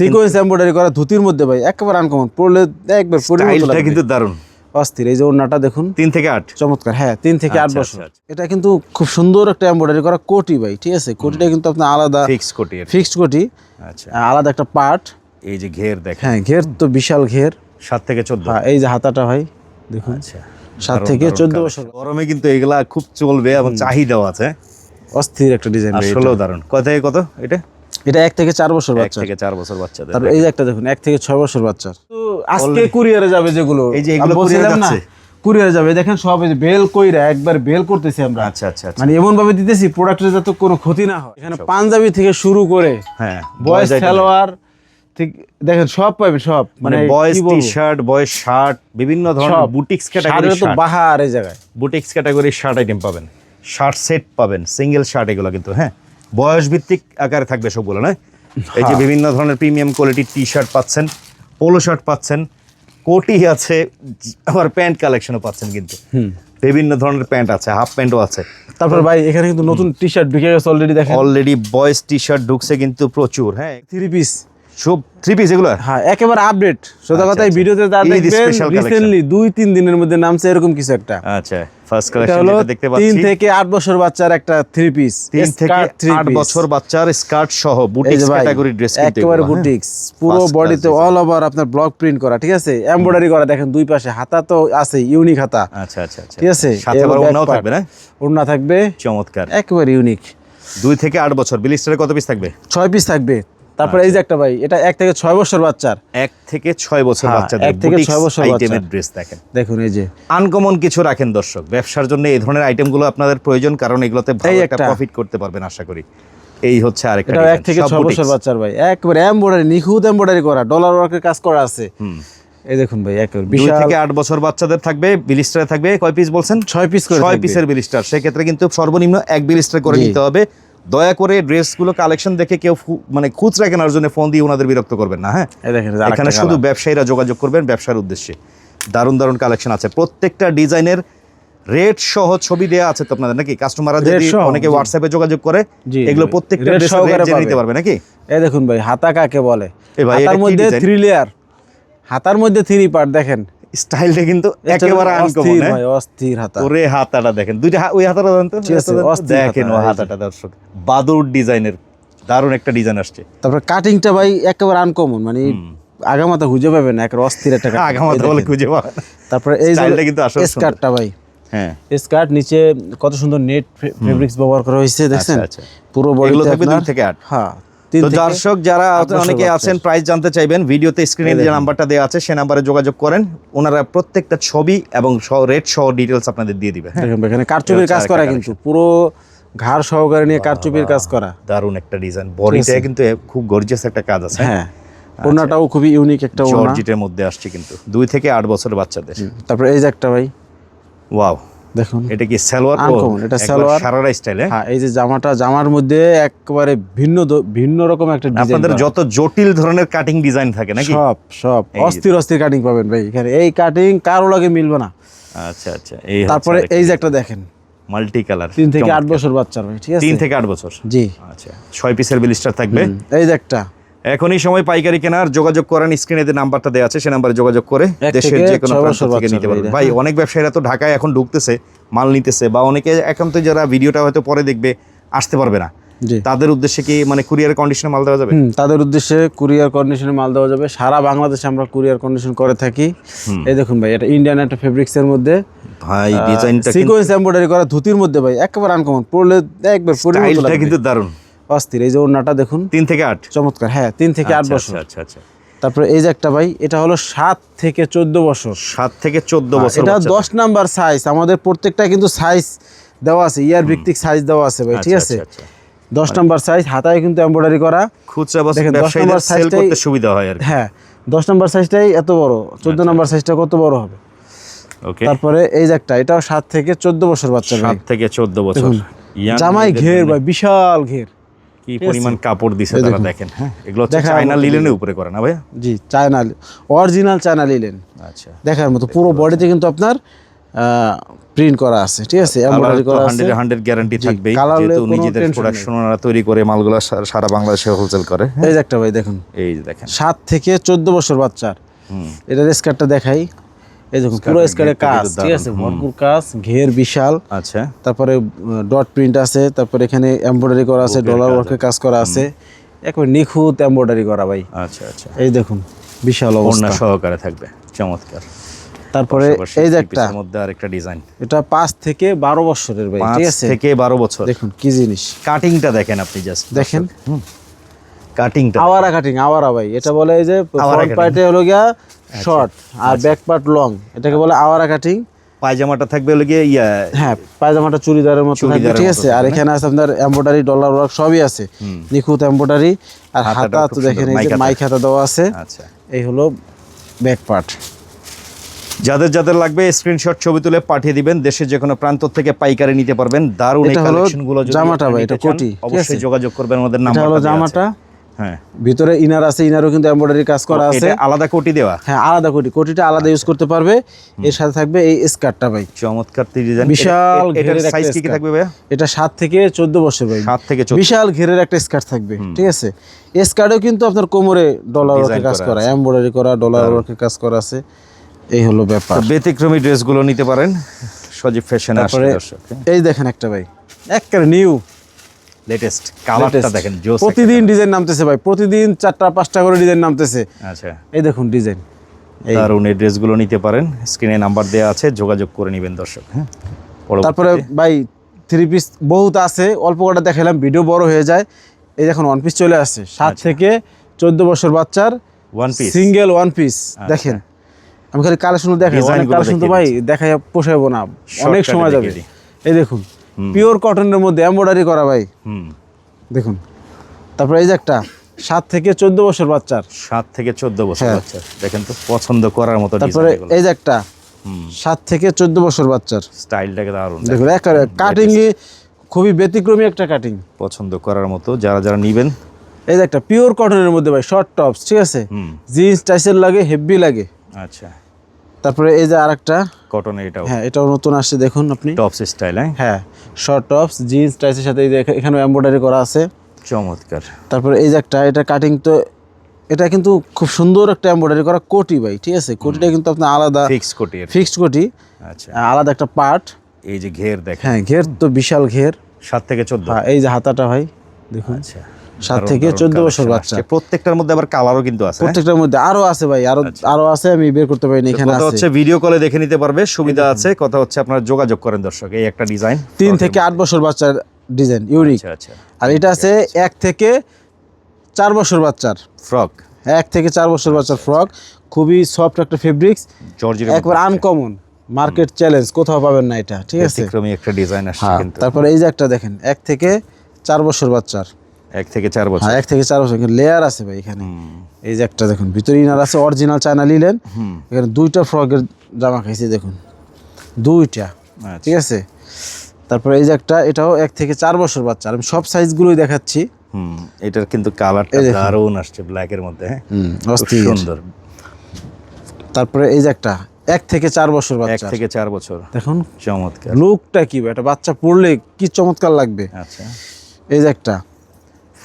Sequence embroidery করা ধুতির মধ্যে ভাই একেবারে আনকমন পড়লে একবার স্টাইলটা কিন্তু দারুণ। অস্থির এই যে ওড়নাটা দেখুন। তিন থেকে আট। চমৎকার হ্যাঁ তিন থেকে আট আচ্ছা, বছর। আচ্ছা, এটা কিন্তু খুব সুন্দর একটা এমব্রয়ডারি করা কোটি ভাই ঠিক আছে? কোটিটা কিন্তু আপনার আলাদা ফিক্স কোটি। ফিক্সড কোটি আচ্ছা। আলাদা একটা পার্ট এই যে ঘের দেখেন। হ্যাঁ ঘের তো বিশাল ঘের। সাত থেকে চোদ্দ। হ্যাঁ এই যে হাতাটা ভাই দেখুন। আচ্ছা সাত থেকে চোদ্দ বছর। গরমে কিন্তু এগুলা খুব চলবে এবং চাহিদাও আছে। অস্থির একটা ডিজাইন আসলেও দারুণ। কত কত এটা? এটা এক থেকে চার বছর বাচ্চা। থেকে চার বছর বাচ্চাদের তারপর এই যে একটা দেখুন এক থেকে ছয় বছর বাচ্চার তো আজকে কুরিয়ারে যাবে যেগুলো এই যে এগুলো না, যাচ্ছে? কুরিয়ারে যাবে। দেখেন সব এই বেল কইরা একবার বেল করতেছি আমরা। আচ্ছা আচ্ছা আচ্ছা। মানে এমন ভাবে দিতেছি প্রোডাক্টের যাতে কোনো ক্ষতি না হয়। এখানে পাঞ্জাবি থেকে শুরু করে হ্যাঁ বয়েস খেলোয়াড় ঠিক দেখেন সব পাবেন সব। মানে boys T shirt boys shirt বিভিন্ন ধরনের বুটিক্স ক্যাটাগরি শাড়িরও তো বাহার এই জায়গায়। বুটিক্স ক্যাটাগরির শার্ট আইটেম পাবেন। শার্ট সেট পাবেন সিঙ্গেল শার্ট এগুলো কিন্তু হ্যাঁ। বয়স ভিত্তিক আকারে থাকবে সবগুলো না? এই যে বিভিন্ন ধরনের প্রিমিয়াম কোয়ালিটির টি শার্ট পাচ্ছেন পোলো শার্ট পাচ্ছেন কোটি আছে আমার প্যান্ট কালেকশনও পাচ্ছেন কিন্তু। বিভিন্ন ধরনের প্যান্ট আছে হাফ প্যান্টও আছে। তারপর ভাই এখানে কিন্তু নতুন টি শার্ট ঢুকে গেছে অলরেডি দেখেন। অলরেডি বয়েজ টি শার্ট ঢুকছে কিন্তু প্রচুর হ্যাঁ? থ্রি পিস সব থ্রি পিস এগুলো? হ্যাঁ একেবারে আপডেট সোজা কথা এই। ভিডিওতে যা দেখবেন রিসেন্টলি দুই তিন দিনের মধ্যে নামছে এরকম কিছু একটা। আচ্ছা ফার্স্ট কালেকশন যেটা দেখতে পাচ্ছি। থেকে আট বছর বাচ্চার একটা থ্রি পিস তিন থেকে আট বছর বাচ্চার স্কার্ট সহ বুটিক্স ক্যাটাগরি ড্রেস কিন্তু একেবারে হ্যাঁ? বুটিক্স পুরো বডিতে অল ওভার আপনার ব্লক প্রিন্ট করা ঠিক আছে? এমব্রয়ডারি করা দেখেন দুই পাশে হাতা তো আছে ইউনিক হাতা। আচ্ছা আচ্ছা আচ্ছা। ঠিক আছে? সাথে আবার part। থাকবে না? ওড়না থাকবে। চমৎকার। একেবারে ইউনিক দুই থেকে আট বছর বিলিস্টারে কত পিস থাকবে? ছয় পিস থাকবে। তারপরে এই যে একটা ভাই এটা এক থেকে ছয় বছর বাচ্চার। এক থেকে ছয় বছর হ্যাঁ, বাচ্চাদের এক থেকে ছয় বছর আইটেমের ড্রেস দেখেন। দেখুন এই যে। আনকমন কিছু রাখেন দর্শক ব্যবসার জন্য এই ধরনের আইটেমগুলো আপনাদের প্রয়োজন কারণ এগুলোতে ভালো একটা। প্রফিট করতে পারবেন আশা করি। এই হচ্ছে আরেকটা এটা এক থেকে ছয় বছর বাচ্চার ভাই একবারে এমব্রয়ডারি নিখুঁত এমব্রয়ডারি করা ডলার ওয়ার্কের কাজ করা আছে। এই দেখুন ভাই একেবারে দুই বিশাল। থেকে আট বছর বাচ্চাদের থাকবে বিলিস্টারে থাকবে কয় পিস বলছেন? ছয় পিস করে ছয় পিসের বিলিস্টার সেক্ষেত্রে কিন্তু সর্বনিম্ন এক বিলিস্টার করে নিতে হবে। দয়া করে ড্রেসগুলো কালেকশন দেখে কেউ মানে খুচরা কেনার জন্য ফোন দিয়ে ওনাদের বিরক্ত করবেন না হ্যাঁ? এখানে শুধু ব্যবসায়ীরা যোগাযোগ করবেন ব্যবসার উদ্দেশ্যে। দারুণ দারুণ কালেকশন আছে। প্রত্যেকটা ডিজাইনের রেট সহ ছবি দেওয়া আছে তো আপনাদের নাকি? কাস্টমাররা যদি অনেকে হোয়াটসঅ্যাপে যোগাযোগ করে এগুলো প্রত্যেকটা ড্রেসের সহকারে রেট জেনে নিতে পারবে নাকি? এই দেখুন ভাই হাতা কাকে বলে? এ ভাই, হাতার মধ্যে থ্রি লেয়ার হাতার মধ্যে থ্রি পার্ট দেখেন। স্টাইলটা কিন্তু একেবারে আনকমন অস্থির ভাই অস্থির হাতা। ওরে হাতাটা দেখেন দুইটা ওই হাতাটা দেখেন ও। হাতাটা দর্শক। বাদুর ডিজাইনের দারুণ একটা ডিজাইন আসছে। তারপরে কাটিংটা ভাই একেবারে আনকমন মানে আগামাতা খুঁজে পাবেন না একেবারে অস্থির একটা। আগামাতে বলে খুঁজে পাবেন তারপরে এই স্টাইলটা কিন্তু আসলে স্কার্টটা ভাই। হ্যাঁ। স্কার্ট নিচে কত সুন্দর নেট ফেব্রিক্স ব্যবহার করা হয়েছে দেখছেন? আচ্ছা। পুরো এগুলো বডি থাকবে দুই থেকে আট। হ্যাঁ তো দর্শক যারা অনেকে আছেন প্রাইস জানতে চাইবেন ভিডিওতে স্ক্রিনে যে নাম্বারটা দেওয়া আছে সে নাম্বারে যোগাযোগ করেন ওনারা প্রত্যেকটা ছবি এবং রেট সহ ডিটেলস আপনাদের দিয়ে দিবে। হ্যাঁ এখানে কারচুপির কাজ করা কিন্তু পুরো ঘাড় সহকারে নিয়ে কারচুপির কাজ করা। দারুণ একটা ডিজাইন বডিতে কিন্তু খুব গর্জিয়াস একটা কাজ আছে। হ্যাঁ ওনাটাও খুবই ইউনিক একটা ওনা জর্জিটের মধ্যে আসছে কিন্তু। দুই থেকে আট বছরের বাচ্চাদের। তারপরে এই যে একটা ভাই। ওয়াও দেখুন। এটা কি সালোয়ার Uncommon, এটা সালোয়ার। সারারা স্টাইলে হ্যাঁ? এই যে জামাটা জামার মধ্যে একবারে ভিন্ন ভিন্ন রকম একটা ডিজাইন আপনাদের যত জটিল ধরনের কাটিং ডিজাইন থাকে নাকি? সব সব। অস্থির অস্থির কাটিং পাবেন ভাই এখানে। এই কাটিং কারও লাগে মিলবে না। আচ্ছা আচ্ছা। এই তারপরে এই যে একটা দেখেন। মাল্টি কালার তিন থেকে আট বছর বাচ্চার ভাই ঠিক আছে? তিন থেকে আট বছর? জি। আচ্ছা। ছয় পিসের বিলিস্টার থাকবে? এই যে একটা। এখনই সময় পাইকারি কেনার যোগাযোগ করেন স্ক্রিনে যে নাম্বারটা দেওয়া আছে সে নাম্বারে যোগাযোগ করে দেশের যে কোনো প্রান্ত থেকে নিতে পারবেন। ভাই, অনেক ব্যবসায়ীরা তো ঢাকায় এখন ঢুকতেছে মাল নিতেছে বা অনেকে একান্ত যারা ভিডিওটা হয়তো পরে দেখবে আসতে পারবে না। তাদের উদ্দেশ্যে কি মানে কুরিয়ার কন্ডিশনে মাল দেওয়া যাবে? তাদের উদ্দেশ্যে কুরিয়ার কন্ডিশনে মাল দেওয়া যাবে। সারা বাংলাদেশে আমরা কুরিয়ার কন্ডিশন করে থাকি। এই দেখুন ভাই এটা ইন্ডিয়ান একটা ফেব্রিক্স এর মধ্যে। ভাই ডিজাইনটা সিকোয়েন্স এমব্রয়ডারি করা ধুতির মধ্যে ভাই একেবারে আনকমন পড়লে একবার স্টাইলটা কিন্তু দারুণ। অস্থির। এই যে ওড়নাটা দেখুন। তিন থেকে আট? চমৎকার হ্যাঁ তিন থেকে আট আচ্ছা, বছর। আচ্ছা আচ্ছা আচ্ছা। তারপরে এই যে একটা ভাই এটা হলো সাত থেকে চোদ্দ বছর। সাত থেকে চোদ্দ বছর এটা। দশ নাম্বার সাইজ আমাদের প্রত্যেকটা কিন্তু সাইজ দেওয়া আছে ইয়ার ভিত্তিক সাইজ দেওয়া আছে ভাই ঠিক আচ্ছা, আছে। দশ নাম্বার সাইজ হাতায় কিন্তু এমব্রয়ডারি করা। খুচরা ব্যবসায়ীদের নম্বর সেল সাইজটাই- করতে সুবিধা হয় আর হ্যাঁ দশ নাম্বার সাইজটাই এত বড় চোদ্দ। নাম্বার সাইজটা কত বড় হবে? ওকে। তারপরে এই যে একটা এটাও সাত থেকে চোদ্দ বছর বাচ্চা সাত থেকে চোদ্দ বছর। জামাই ঘের ভাই বিশাল ঘের। কি পরিমাণ কাপড় দিছে তারা দেখেন। হ্যাঁ? এগুলো হচ্ছে চায়না লিলেনের উপরে করে না ভাইয়া জি চায়না অরিজিনাল চায়না লিলেন আচ্ছা। দেখার মতো পুরো বডিতে কিন্তু আপনার প্রিন্ট করা আছে ঠিক আছে? এমব্রয়ডারি করা আছে। হান্ড্রেড হান্ড্রেড গ্যারান্টি থাকবে যেহেতু নিজেদের প্রোডাকশন ওনারা তৈরি করে মালগুলো সারা বাংলাদেশে হোলসেল করে এই যে একটা ভাই দেখুন। এই যে দেখেন। সাত থেকে চোদ্দ বছর বাচ্চার। এটা এটার স্কার্টটা দেখাই। এই দেখুন পুরো কাজ ঠিক আছে? ভরপুর কাজ ঘের বিশাল। আচ্ছা। তারপরে ডট প্রিন্ট আছে তারপরে এখানে এমব্রয়ডারি করা আছে ডলার ওয়ার্কের কাজ করা আছে। একবার নিখুঁত এমব্রয়ডারি করা ভাই। আচ্ছা আচ্ছা। এই দেখুন বিশাল অবস্থা। সহকারে থাকবে চমৎকার। তারপরে এই যে একটা মধ্যে আরেকটা ডিজাইন এটা পাঁচ থেকে বারো বছরের ভাই ঠিক আছে? থেকে বারো বছর। দেখুন কি জিনিস। কাটিংটা দেখেন আপনি জাস্ট দেখেন। কাটিংটা আওয়ারা কাটিং আওয়ারা ভাই। এটা বলে এই যে ফ্রন্ট। আচ্ছা। পার্টে হলো গিয়া শর্ট আর ব্যাক পার্ট লং এটাকে বলে আওয়ারা কাটিং পায়জামাটা থাকবে হলো গিয়ে ইয়া হ্যাঁ পায়জামাটা চুড়িদারের মতো ঠিক আছে? আর এখানে আছে আপনার এমব্রয়ডারি ডলার ওয়ার্ক সবই আছে। নিখুঁত এমব্রয়ডারি আর হাতা তো দেখেন এই যে মাইক হাতা। দেওয়া আছে। আচ্ছা। এই হলো ব্যাক পার্ট যাদের যাদের লাগবে স্ক্রিনশট ছবি তুলে পাঠিয়ে দিবেন। দেশের যে কোনো প্রান্ত থেকে পাইকারি নিতে পারবেন। দারুণ এই এটা হলো কালেকশনগুলো যদি জামাটা ভাই, এটা কোটি, অবশ্যই যোগাযোগ করবেন আমাদের নাম্বার হলো জামাটা। হ্যাঁ। ভিতরে ইনার আছে ইনারও কিন্তু এমব্রয়ডারি কাজ করা আছে। আলাদা কোটি দেওয়া। হ্যাঁ আলাদা কোটি। কোটিটা আলাদা ইউজ করতে পারবে। এর সাথে থাকবে এই স্কার্টটা ভাই। চমৎকার ডিজাইন বিশাল ঘেরের সাইজ কি কি থাকবে ভাইয়া? এটা সাত থেকে চোদ্দ বছর ভাই। সাত থেকে চোদ্দ। বিশাল ঘেরের একটা স্কার্ট থাকবে ঠিক আছে? স্কার্টেও কিন্তু আপনার কোমরে ডলার ওয়ার্কের কাজ করা করা এমব্রয়ডারি করা ডলার ওয়ার্কের কাজ করা আছে। এই হলো ব্যাপার। ব্যতিক্রমী ড্রেসগুলো নিতে পারেন। সজীব ফ্যাশন আসলে এই দেখেন একটা ভাই। একেবারে নিউ লেটেস্ট কালারটা দেখেন প্রতিদিন ডিজাইন নামতেছে ভাই প্রতিদিন চারটা পাঁচটা করে ডিজাইন নামতেছে। আচ্ছা। এই দেখুন ডিজাইন দারুণ এই ড্রেসগুলো নিতে পারেন স্ক্রিনে নাম্বার দেওয়া আছে যোগাযোগ করে নেবেন দর্শক হ্যাঁ? তারপরে ভাই থ্রি পিস বহুত আছে অল্প কটা দেখালাম ভিডিও বড় হয়ে যায়। এই দেখুন ওয়ান পিস চলে আসছে সাত থেকে চোদ্দ বছর বাচ্চার one piece single one piece দেখেন। আমি খালি কালেকশন দেখাই অনেক কালেকশন তো ভাই দেখাই পোষাইবো না অনেক সময় যাবে। এই দেখুন পিওর কটনের মধ্যে এমব্রয়ডারি করা ভাই। হুম। দেখুন। তারপরে এই যে একটা সাত থেকে চোদ্দ বছর বাচ্চার। সাত থেকে চোদ্দ বছর হ্যাঁ। বাচ্চা দেখেন তো পছন্দ করার মতো তারপরে এই যে একটা সাত থেকে চোদ্দ বছর বাচ্চার। স্টাইলটাকে দারুণ। দেখুন কাটিং খুবই ব্যতিক্রমী একটা কাটিং পছন্দ করার মতো যারা যারা নিবেন। এই যে একটা পিওর কটনের মধ্যে ভাই শর্ট টপস ঠিক আছে? হুম। জিন্স টাইসের লাগে হেভি লাগে। আচ্ছা। তারপরে এই যে আরেকটা কটন এটাও। হ্যাঁ এটাও নতুন আসছে দেখুন আপনি। টপস স্টাইল হ্যাঁ? হ্যাঁ শর্ট টপস জিন্স টাইসের সাথে এই যে এখানে এমব্রয়ডারি করা আছে। চমৎকার। তারপরে এই যে একটা এটা কাটিং তো এটা কিন্তু খুব সুন্দর একটা এমব্রয়ডারি করা কোটি ভাই ঠিক আছে? কোটিটা কিন্তু আপনার আলাদা ফিক্স কোটি। ফিক্সড কোটি আচ্ছা। আলাদা একটা পার্ট এই যে ঘের দেখেন। হ্যাঁ ঘের তো বিশাল ঘের। সাত থেকে চোদ্দ। হ্যাঁ এই যে হাতাটা ভাই দেখুন। আচ্ছা। সাত থেকে চোদ্দ বছর বাচ্চা। প্রত্যেকটার মধ্যে আবার কালারও কিন্তু আছে হ্যাঁ? প্রত্যেকটার মধ্যে আরও আছে ভাই আরও আরও আছে আমি বের করতে পারিনি এখানে কথা হচ্ছে ভিডিও কলে দেখে নিতে পারবে সুবিধা আছে কথা হচ্ছে আপনারা যোগাযোগ করেন দর্শক এই একটা ডিজাইন তিন থেকে আট বছর বাচ্চার ডিজাইন ইউনিক আচ্ছা আচ্ছা। আর এটা আছে এক থেকে চার বছর বাচ্চার। ফ্রক এক থেকে চার বছর বাচ্চার ফ্রক খুবই সফট একটা ফেব্রিক্স একবার আনকমন মার্কেট চ্যালেঞ্জ কোথাও পাবেন না এটা ঠিক আছে? একটা ডিজাইন আসছে হ্যাঁ তারপরে এই যে একটা দেখেন এক থেকে চার বছর বাচ্চার। এক থেকে চার বছর। হ্যাঁ এক থেকে চার বছর। লেয়ার আছে ভাই এখানে। এই যে একটা দেখুন ভিতরে ইনার আছে অরিজিনাল চায়না লিলেন এখানে দুইটা ফ্রকের জামা খাইছে দেখুন। দুইটা আচ্ছা। ঠিক আছে? তারপরে এই যে একটা এটাও এক থেকে চার বছর বাচ্চা। আমি সব সাইজগুলোই দেখাচ্ছি। হুম এটার কিন্তু কালারটা দারুণ আসছে ব্ল্যাকের মধ্যে হ্যাঁ? সুন্দর। তারপরে এই যে একটা এক থেকে চার বছর এক বাচ্চা। থেকে চার বছর। দেখুন চমৎকার। লুকটা কি ভাই, একটা বাচ্চা পড়লে কি চমৎকার লাগবে। আচ্ছা। এই যে একটা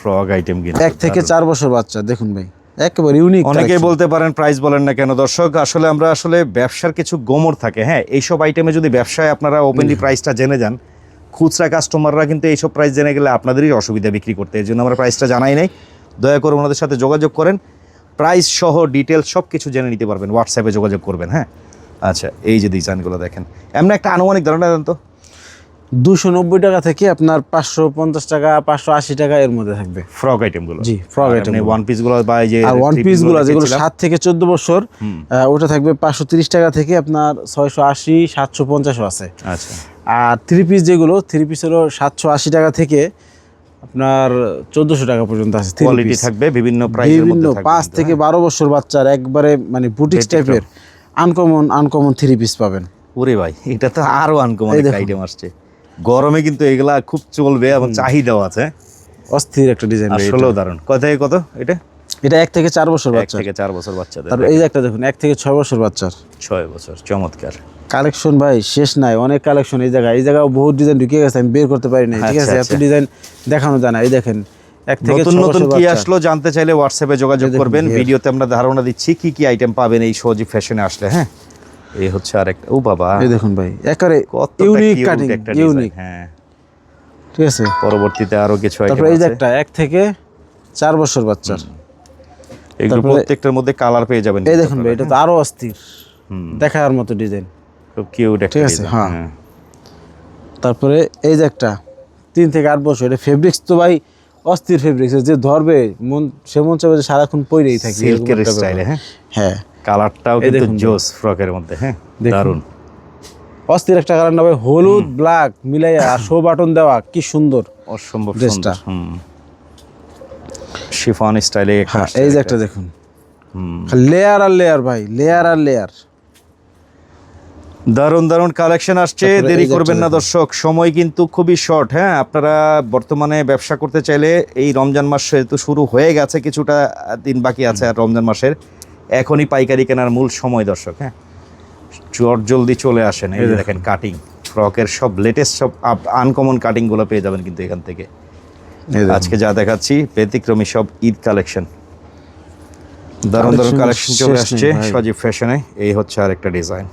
ফ্রক আইটেম কিন্তু এক থেকে চার বছর বাচ্চা দেখুন ভাই। একেবারে ইউনিক অনেকেই বলতে পারেন প্রাইস বলেন না কেন। দর্শক আসলে আমরা আসলে ব্যবসার কিছু গোমর থাকে হ্যাঁ? এইসব আইটেমে যদি ব্যবসায় আপনারা ওপেনলি প্রাইসটা জেনে যান খুচরা কাস্টমাররা কিন্তু এইসব প্রাইস জেনে গেলে আপনাদেরই অসুবিধা বিক্রি করতে। এই জন্য আমরা প্রাইসটা জানাই নাই। দয়া করে ওনাদের সাথে যোগাযোগ করেন। প্রাইস সহ ডিটেলস সব কিছু জেনে নিতে পারবেন। হোয়াটসঅ্যাপে যোগাযোগ করবেন হ্যাঁ? আচ্ছা এই যে ডিজাইনগুলো দেখেন। এমন একটা আনুমানিক ধারণা দেন তো। দুশো নব্বই টাকা থেকে আপনার পাঁচশো পঞ্চাশ টাকা পাঁচশো আশি টাকা এর মধ্যে থাকবে। ফ্রক আইটেমগুলো জি, item গুলো। ওয়ান পিসগুলো বা যে আর ওয়ান three পিসগুলো যেগুলো সাত থেকে চোদ্দ বছর ওটা থাকবে পাঁচশো তিরিশ টাকা থেকে আপনার ছয়শো আশি সাতশো পঞ্চাশও আছে। আচ্ছা। আর থ্রি পিস যেগুলো থ্রি পিস হলো সাতশো আশি টাকা থেকে আপনার চোদ্দশো টাকা পর্যন্ত আছে কোয়ালিটি থাকবে বিভিন্ন বিভিন্ন মধ্যে থাকবে। পাঁচ থেকে বারো বছর বাচ্চার একবারে মানে বুটিক টাইপের আনকমন আনকমন থ্রি পিস পাবেন। ওরে ভাই এটা তো আরও আনকমন। আইটেম আসছে। গরমে কিন্তু এগুলা খুব চলবে এবং চাহিদাও আছে। অস্থির একটা ডিজাইন আসলেও দারুণ। কত থেকে কত এটা? এটা এক থেকে চার বছর বাচ্চা থেকে চার বছর বাচ্চাদের। তারপর এই একটা দেখুন এক থেকে ছয় বছর বাচ্চার। ছয় বছর চমৎকার। কালেকশন ভাই শেষ নাই অনেক কালেকশন এই জায়গায়। এই জায়গায় বহুত ডিজাইন ঢুকে গেছে আমি বের করতে পারি না ঠিক আচ্ছা, আছে এত আচ্ছা। ডিজাইন দেখানো যায় না এই দেখেন এক থেকে নতুন নতুন কি বাচ্চা। আসলো জানতে চাইলে হোয়াটসঅ্যাপে যোগাযোগ করবেন। ভিডিওতে আমরা ধারণা দিচ্ছি কি কি আইটেম পাবেন এই সজি ফ্যাশনে আসলে হ্যাঁ? এই হচ্ছে আরেকটা ও বাবা। এই দেখুন ভাই একেবারে ইউনিক কাটিং ইউনিক হ্যাঁ। ঠিক আছে। পরবর্তীতে আরও কিছু তারপরে এই যে একটা এক থেকে চার বছর বাচ্চার। এগুলো প্রত্যেকটার মধ্যে কালার পেয়ে যাবেন এই দেখুন ভাই এটা তো আরও অস্থির। দেখার মতো ডিজাইন খুব কিউট একটা ঠিক আছে, design, হ্যাঁ। তারপরে এই যে একটা তিন থেকে আট বছর এটা ফেব্রিক্স তো ভাই অস্থির ফেব্রিক্স যে ধরবে মন সে মন চাবে যে সারাক্ষণ পরেই থাকি একটা। হ্যাঁ। হ্যাঁ। কালারটাও কিন্তু জোস ফ্রকের মধ্যে হ্যাঁ। দারুণ অস্থির একটা কালার না হলুদ ব্ল্যাক মিলাইয়া আর শো বাটন দেওয়া কি সুন্দর অসম্ভব ড্রেসটা। সুন্দর হুম। শিফন স্টাইলে হ্যাঁ এই যে একটা দেখুন। লেয়ার আর লেয়ার ভাই লেয়ার আর লেয়ার দারুণ দারুণ কালেকশন আসছে দেরি করবেন না দর্শক সময় কিন্তু খুবই শর্ট হ্যাঁ? আপনারা বর্তমানে ব্যবসা করতে চাইলে এই রমজান মাস যেহেতু শুরু হয়ে গেছে কিছুটা দিন বাকি আছে আর রমজান মাসের। এখনই পাইকারি কেনার মূল সময় দর্শক হ্যাঁ? চট জলদি চলে আসেন। এই যে দেখেন কাটিং ফ্রকের সব লেটেস্ট সব আপ আনকমন কাটিংগুলো পেয়ে যাবেন কিন্তু এখান থেকে। আজকে যা দেখাচ্ছি ব্যতিক্রমী সব ঈদ কালেকশন দারুণ দারুণ কালেকশন চলে আসছে সজীব ফ্যাশনে এই হচ্ছে আর একটা ডিজাইন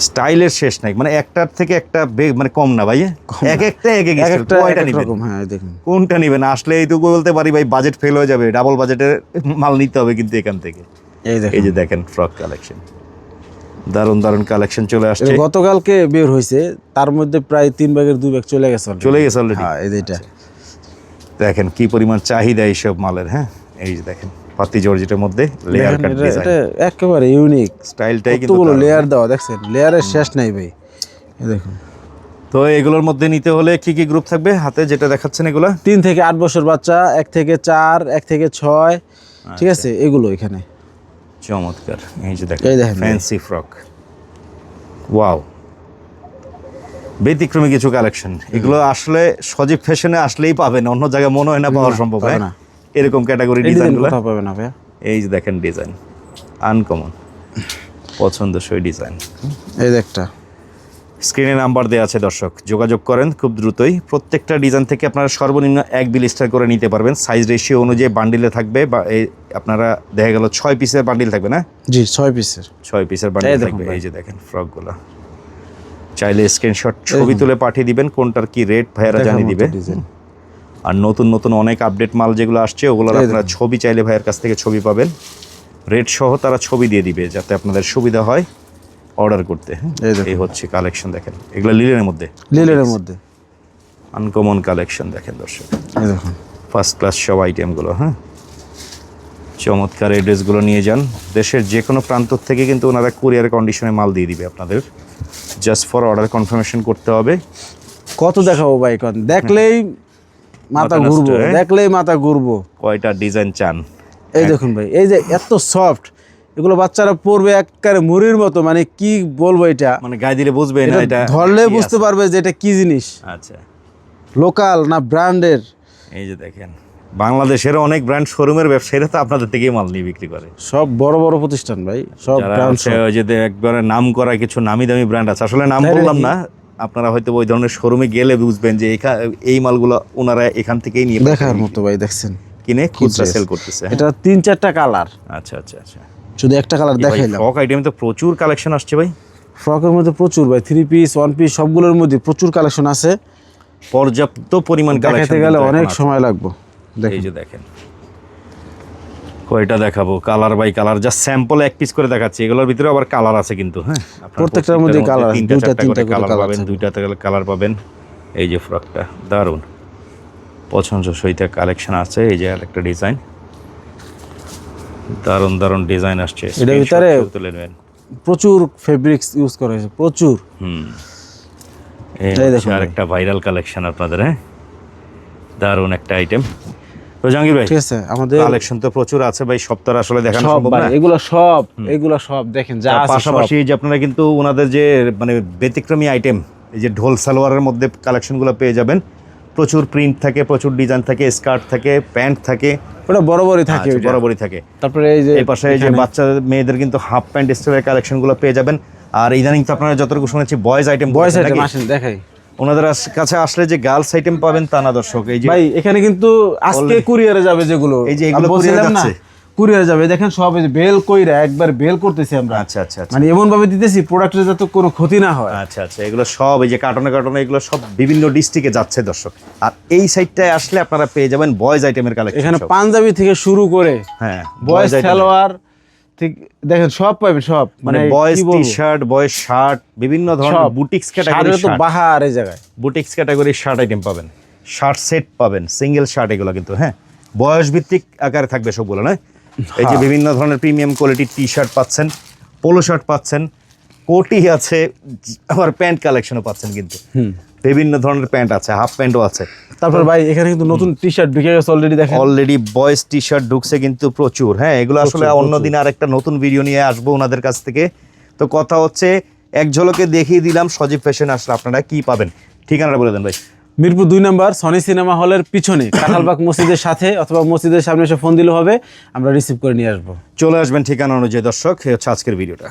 স্টাইলের শেষ নাই। মানে একটার থেকে একটা বে- মানে কম না ভাই। এক একটা এক। একটা কয়টা নিবেন? হ্যাঁ এই কোনটা নিবেন? আসলে এইটুকু বলতে পারি ভাই বাজেট ফেল হয়ে যাবে। ডাবল বাজেটের মাল নিতে হবে কিন্তু এখান থেকে। এই এই যে দেখেন ফ্রক কালেকশন দারুণ দারুণ কালেকশন চলে আসছে। গতকালকে বের হয়েছে। তার মধ্যে প্রায় তিন ভাগের দুই ভাগ চলে গেছে। চলে গেছে অলরেডি হ্যাঁ এই যে এটা। দেখেন কি পরিমাণ চাহিদা এইসব মালের হ্যাঁ? এই যে দেখেন। পাতি জর্জেটের মধ্যে লেয়ার কাট ডিজাইন এটা একেবারে ইউনিক স্টাইলটাই কিন্তু দারুণ। লেয়ার দেওয়া দেখছেন? লেয়ারের শেষ নাই ভাই। দেখুন। তো এগুলোর মধ্যে নিতে হলে কি কি গ্রুপ থাকবে হাতে যেটা দেখাচ্ছেন এগুলো? তিন থেকে আট বছর বাচ্চা এক থেকে চার এক থেকে ছয় ঠিক আছে? এগুলো এখানে। চমৎকার। এই যে দেখেন। ফ্যান্সি ফ্রক ওয়াও ব্যতিক্রমী কিছু কালেকশন এগুলো আসলে সজীব ফ্যাশনে আসলেই পাবেন অন্য জায়গায় মনে হয় না পাওয়া সম্ভব পাবে হ্যাঁ? না। এরকম ক্যাটাগরি ডিজাইন ডিজাইনগুলো কোথাও পাবে না ভাইয়া। এই যে দেখেন ডিজাইন আনকমন পছন্দসই ডিজাইন এই যে একটা। স্ক্রিনে নাম্বার দেওয়া আছে দর্শক যোগাযোগ করেন খুব দ্রুতই। প্রত্যেকটা ডিজাইন থেকে আপনারা সর্বনিম্ন এক বিল স্টার করে নিতে পারবেন। সাইজ রেশিও অনুযায়ী বান্ডিলে থাকবে বা এই আপনারা দেখা গেল ছয় পিসের বান্ডিল থাকবে না? জি ছয় পিসের ছয় পিসের বান্ডিল থাকবে। এই যে দেখেন ফ্রকগুলো চাইলে স্ক্রিনশট ছবি তুলে পাঠিয়ে দিবেন কোনটার কি রেট ভাইয়ারা জানিয়ে দিবে। ডিজাইন। আর নতুন নতুন অনেক আপডেট মাল যেগুলো আসছে ওগুলোর আপনারা ছবি চাইলে ভাইয়ের কাছ থেকে ছবি পাবেন। রেট সহ তারা ছবি দিয়ে দিবে যাতে আপনাদের সুবিধা হয় অর্ডার করতে হ্যাঁ? এই হচ্ছে কালেকশন দেখেন। এগুলো লিলেনের মধ্যে। লিলের মধ্যে। আনকমন কালেকশন দেখেন দর্শক। এই দেখুন। ফার্স্ট ক্লাস সব আইটেমগুলো হ্যাঁ? চমৎকার এই ড্রেসগুলো নিয়ে যান। দেশের যে কোনো প্রান্ত থেকে কিন্তু ওনারা কুরিয়ার কন্ডিশনে মাল দিয়ে দিবে আপনাদের। জাস্ট ফর অর্ডার কনফার্মেশন করতে হবে। কত দেখাবো ভাই কন দেখলেই মাথা ঘুরবো হ্যাঁ? দেখলেই মাথা ঘুরবো। কয়টা ডিজাইন চান? এই দেখুন ভাই এই যে এত সফট এগুলো বাচ্চারা পড়বে একবারে মুড়ির মতো মানে কি বলব এটা? মানে গায়ে দিলে বুঝবে না এটা ধরলে বুঝতে পারবে যে এটা কি জিনিস। আচ্ছা। লোকাল না ব্র্যান্ডের এই যে দেখেন বাংলাদেশের অনেক ব্র্যান্ড শোরুমের ব্যবসায়ীরা তো আপনাদের থেকেই মাল নিয়ে বিক্রি করে। সব বড় বড় প্রতিষ্ঠান ভাই সব ব্র্যান্ড যে একবারে নাম করা কিছু নামি দামি ব্র্যান্ড আছে। আসলে নাম বললাম না আপনারা হয়তো ওই ধরনের শোরুমে গেলে বুঝবেন যে এই মালগুলো ওনারা এখান থেকেই নিয়ে দেখার মতো ভাই দেখছেন? কিনে খুচরা সেল করতেছে হ্যাঁ? এটা তিন চারটা কালার আচ্ছা আচ্ছা আচ্ছা। শুধু একটা কালার দেখাইলাম। ফ্রক আইটেমে তো প্রচুর কালেকশন আসছে ভাই। ফ্রকের মধ্যে প্রচুর ভাই থ্রি পিস ওয়ান পিস সবগুলোর মধ্যে প্রচুর কালেকশন আছে। পর্যাপ্ত পরিমাণ দেখাতে কালেকশন গেলে অনেক সময় লাগবে। এই যে দেখেন। কয়টা দেখাবো। কালার বাই কালার যা স্যাম্পল এক পিস করে দেখাচ্ছি। এগুলোর ভিতরে আবার কালার আছে কিন্তু হ্যাঁ? প্রত্যেকটার মধ্যে আছে, দুইটা, তিনটা কালার পাবেন। দুইটা কালার পাবেন। এই যে ফ্রকটা দারুণ। পছন্দ সইতে কালেকশন আছে এই যে আরেকটা ডিজাইন দারুণ দারুণ ডিজাইন আসছে। এটার ভিতরে- তুলে নেবেন। প্রচুর ফেব্রিক্স ইউজ করা হয়েছে প্রচুর। হুম। এই আরেকটা ভাইরাল কালেকশন আপনাদের হ্যাঁ? দারুণ একটা আইটেম তো জাহাঙ্গীর ভাই ঠিক আছে আমাদের কালেকশন তো প্রচুর আছে ভাই আর আসলে দেখানো সম্ভব না। এগুলো সব এগুলো সব দেখেন যা আছে পাশাপাশি যে আপনারা কিন্তু ওনাদের যে মানে ব্যতিক্রমী আইটেম এই যে ঢোল সালোয়ারের মধ্যে কালেকশনগুলো পেয়ে যাবেন। প্রচুর প্রিন্ট থাকে প্রচুর ডিজাইন থাকে স্কার্ট থাকে প্যান্ট থাকে। ওটা বড় বড়ই থাকে আচ্ছা, বরাবরই থাকে। তারপরে এই যে এই পাশে এই যে বাচ্চা মেয়েদের কিন্তু হাফ প্যান্ট স্টাইলের কালেকশনগুলো পেয়ে যাবেন। আর ইদানিং তো আপনারা যতটুকু শুনেছি বয়েজ আইটেম বয়স আইটেম আসেন দেখাই। ওনাদের কাছে আসলে যে গার্লস আইটেম পাবেন তা না দর্শক। এই যে ভাই এখানে কিন্তু আজকে কুরিয়ারে যাবে যেগুলো। এই যে এগুলো না, যাচ্ছে? কুরিয়ারে যাবে। দেখেন সব এই বেল কইরা একবার বেল করতেছি আমরা। আচ্ছা আচ্ছা আচ্ছা। মানে এমন ভাবে দিতেছি প্রোডাক্টের যাতে কোনো ক্ষতি না হয়। আচ্ছা আচ্ছা এগুলো সব এই যে কার্টনে কার্টনে এগুলো সব বিভিন্ন ডিস্ট্রিক্টে যাচ্ছে দর্শক। আর এই সাইডটায় আসলে আপনারা পেয়ে যাবেন বয়েজ আইটেমের কালেকশন এখানে পাঞ্জাবি থেকে শুরু করে হ্যাঁ বয়েস সালোয়ার ঠিক দেখেন সব পাবেন সব। মানে boys T shirt boys shirt বিভিন্ন ধরনের বুটিক্স ক্যাটাগরি তো বাহার এই জায়গায়। বুটিক্স ক্যাটাগরির শার্ট আইটেম পাবেন। শার্ট সেট পাবেন সিঙ্গেল শার্ট এগুলো কিন্তু হ্যাঁ? বয়স ভিত্তিক আকারে থাকবে সবগুলো নয়? এই যে বিভিন্ন ধরনের প্রিমিয়াম কোয়ালিটির টি শার্ট পাচ্ছেন পোলো শার্ট পাচ্ছেন কোটি আছে আবার প্যান্ট কালেকশনও পাচ্ছেন কিন্তু। বিভিন্ন ধরনের প্যান্ট আছে হাফ প্যান্টও আছে। তারপর ভাই এখানে কিন্তু নতুন টি শার্ট ঢুকে গেছে অলরেডি দেখেন। অলরেডি বয়েজ টি শার্ট ঢুকছে কিন্তু প্রচুর। হ্যাঁ এগুলো আসলে প্রচুর, অন্য দিন আর একটা নতুন ভিডিও নিয়ে আসব ওনাদের কাছ থেকে। তো কথা হচ্ছে এক ঝলকে দেখিয়ে দিলাম সজীব ফ্যাশন আসলে আপনারা কি পাবেন? ঠিকানাটা বলে দেন ভাই। মিরপুর দুই নাম্বার সনি সিনেমা হলের পিছনে কাঁঠালবাগ মসজিদের সাথে অথবা মসজিদের সামনে এসে ফোন দিলে হবে আমরা রিসিভ করে নিয়ে আসব। চলে আসবেন ঠিকানা অনুযায়ী দর্শক হচ্ছে আজকের ভিডিওটা